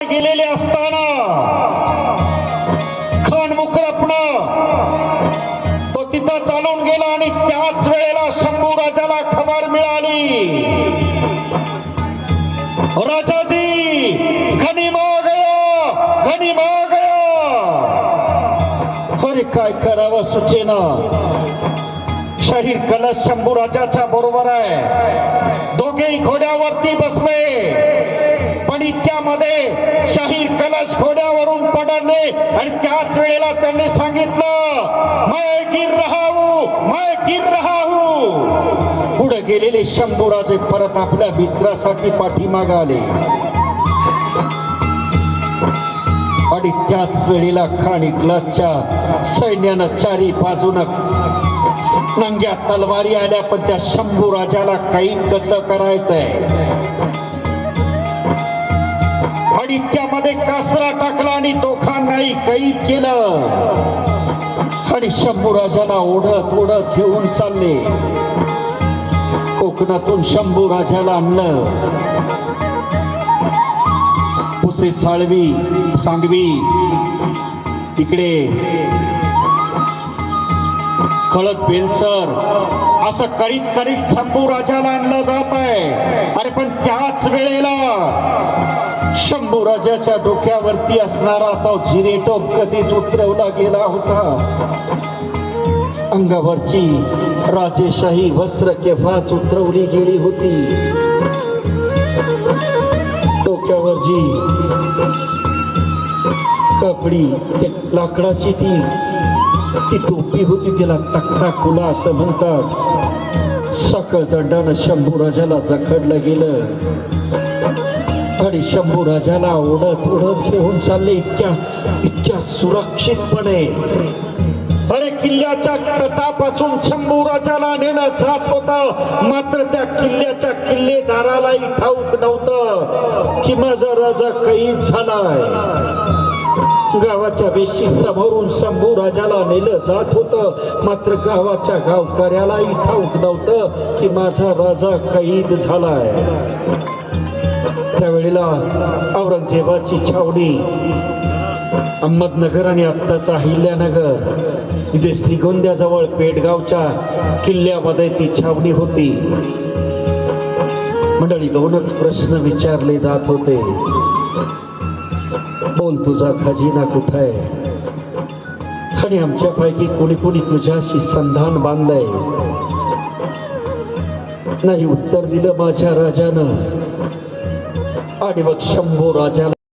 गेलेले असताना खण मुकरपण तो तिथं चालून गेला आणि त्याच वेळेला शंभू राजाला खबर मिळाली. राजाजी घनी गया घनी गया अरे काय करावं सुचेना. शहीर कलश शंभू राजाच्या बरोबर आहे. दोघेही घोड्यावरती बसले. पण इतक्यामध्ये शाही कलश घोड्यावरून पडले आणि त्याच वेळेला त्यांनी सांगितलं मैं गिर राहू हूं मैं गिर राहू पुढे गेलेले शंभूराजे परत आपल्या मित्रासाठी पाठीमाग आले. आणि त्याच वेळेला खाणी ग्लासच्या सैन्यानं चारी बाजूनं नंग्या तलवारी आल्या पण त्या शंभू राजाला काही कसं करायचंय? आणि त्यामध्ये कासरा टाकला आणि दोघांनाही कैद केलं. आणि शंभू राजाला ओढत ओढत घेऊन चालले. कोकणातून शंभू राजाला आणलं. पुसे साळवी सांगवी तिकडे कळत बेलसर असं कळीत कळीत शंभू राजाला आणलं जात आहे. अरे पण त्याच वेळेला शंभू राजाच्या डोक्यावरती असणारा तो जिरेटोप कधीच उतरवला गेला होता. अंगावरची राजेशाही वस्त्र केव्हाच उतरवली गेली होती? डोक्यावर जी कपडी ते लाकडाची ती ती टोपी होती तिला तक्ता कुला असं म्हणतात. सकळ दंडानं शंभू राजाला जखडलं गेलं. आणि शंभू राजाला ओढत ओढत घेऊन चालले इतक्या इतक्या सुरक्षितपणे. अरे किल्ल्याच्या तटापासून शंभू राजाला नेलं जात होत. मात्र त्या किल्ल्याच्या किल्लेदारालाही ठाऊक नव्हतं. की माझा राजा कैद झालाय. गावाच्या वेशी समोरून शंभू राजाला नेलं जात होतं. मात्र गावाच्या गावकऱ्यालाही ठाऊक नव्हतं की माझा राजा कैद झालाय. त्यावेळेला औरंगजेबाची छावणी अहमदनगर आणि आत्ताचा अहिल्यानगर. तिथे श्रीगोंद्याजवळ पेटगावच्या किल्ल्यामध्ये ती छावणी होती. मंडळी दोनच प्रश्न विचारले जात होते. बोल तुझा खजिना कुठं आहे? आणि आमच्यापैकी कोणी कोणी तुझ्याशी संधान बांधलंय? नाही उत्तर दिलं माझ्या राजानं. आणि मग शंभू राजाला